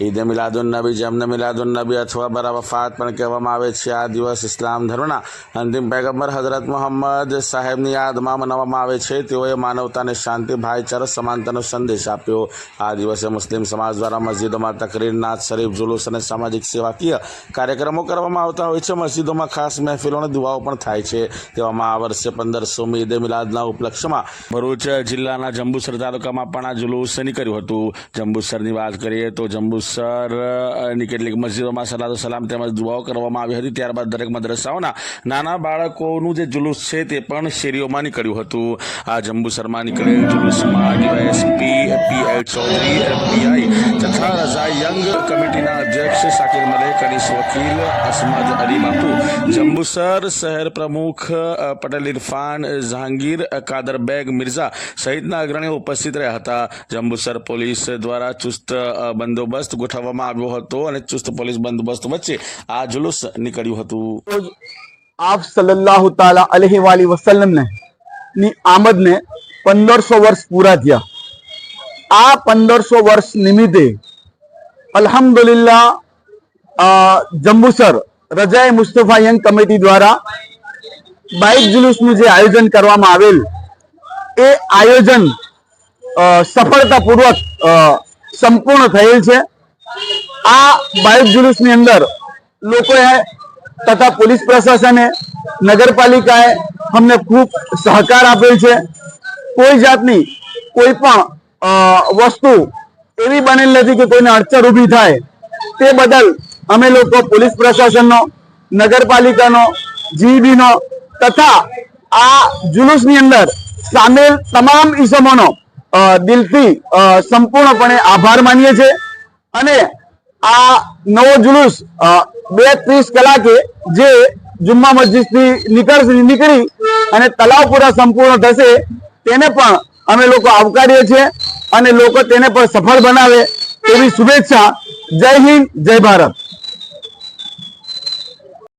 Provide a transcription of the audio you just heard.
ઈદ મિલાદુન્નબી જેમને મિલાદુન્નબી અથવા બરાવફાત પણ કહેવામાં આવે છે આ દિવસ ઇસ્લામ ધર્મના અંતિમ પૈગંબર હઝરત મોહમ્મદ સાહેબની યાદમાં મનાવવામાં આવે છે. તેઓએ માનવતાને શાંતિ, ભાઈચારા, સમાનતાનો સંદેશ આપ્યો. આ દિવસે મુસ્લિમ સમાજ દ્વારા મસ્જિદોમાં તકરીર નાથ શરીફ, જુલુસ અને સામાજિક સેવાકીય કાર્યક્રમો કરવામાં આવતા હોય છે. મસ્જિદોમાં ખાસ મહેફિલો અને દુઆઓ પણ થાય છે. તેવામાં આ વર્ષે પંદરસોમી ઈદે મિલાદના ઉપલક્ષ્યમાં ભરૂચ જિલ્લાના જંબુસર તાલુકામાં પણ આ જુલુસ નીકળ્યું હતું. જંબુસરની વાત કરીએ તો જંબુસર અ, ની કેટલીક મસ્જિદોમાં સલાતો સલામ તેમજ દુઆઓ કરવામાં આવી હતી. ત્યારબાદ દરેક મદ્રસાઓના નાના બાળકોનું જે જુલુસ છે તે પણ શેરીઓમાં નીકળ્યું હતું. આ જંબુસરમાં નીકળેલ જુલુસમાં ડીવાયએસપી પીએલ ચૌધરી પીઆઈ તથા રઝા યંગ કમિટીના અધ્યક્ષ શાકિર મલેક અનીસ વકીલ અસમાજ અલી બાપુ. જંબુસર શહેર પ્રમુખ પટેલ ઇરફાન જહાંગીર કાદર બેગ મિર્ઝા સહિતના અગ્રણીઓ ઉપસ્થિત રહ્યા હતા. જંબુસર પોલીસ દ્વારા ચુસ્ત અ, ગોઠવવામાં આવ્યો હતો અને ચુસ્ત પોલીસ બંદોબસ્ત વચ્ચે આ જુલુસ નીકળ્યું હતું. આપ સલ્લલ્લાહુ તાલા અલહી વાલી વસલ્લમ ને આમદને પંદરસો વર્ષ પૂરા થયા. આ પંદરસો વર્ષ નિમિત્તે અલ્હમ્દુલિલ્લાહ અ, જંબુસર રજાએ મુસ્તફા યંગ કમિટી દ્વારા બાઇક જુલુસનું જે આયોજન કરવામાં આવેલ એ આયોજન સફળતાપૂર્વક સંપૂર્ણ થયેલ છે. આ બાઇક જુલુસની અંદર લોકોએ તથા પોલીસ પ્રશાસને, નગરપાલિકાએ અમને ખૂબ સહકાર આપેલ છે. કોઈ જાતની કોઈ પણ વસ્તુ એવી બનેલ નથી કે કોઈને અડચણ ઊભી થાય. તે બદલ અમે લોકો પોલીસ પ્રશાસનનો, નગરપાલિકાનો, જીઈબીનો તથા આ જુલુસની અંદર સામેલ તમામ ઈસમોનો દિલથી સંપૂર્ણપણે આભાર માનીએ છીએ. અને આ નવો જુલુસ બે ત્રીસ કલાકે જે જુમ્મા મસ્જિદથી નીકળશે, નીકળી અને તલાવપુરા સંપૂર્ણ થશે, તેને પણ અમે લોકો આવકારીએ છીએ અને લોકો તેને પણ સફળ બનાવે તેવી શુભેચ્છા. જય હિન્દ, જય ભારત.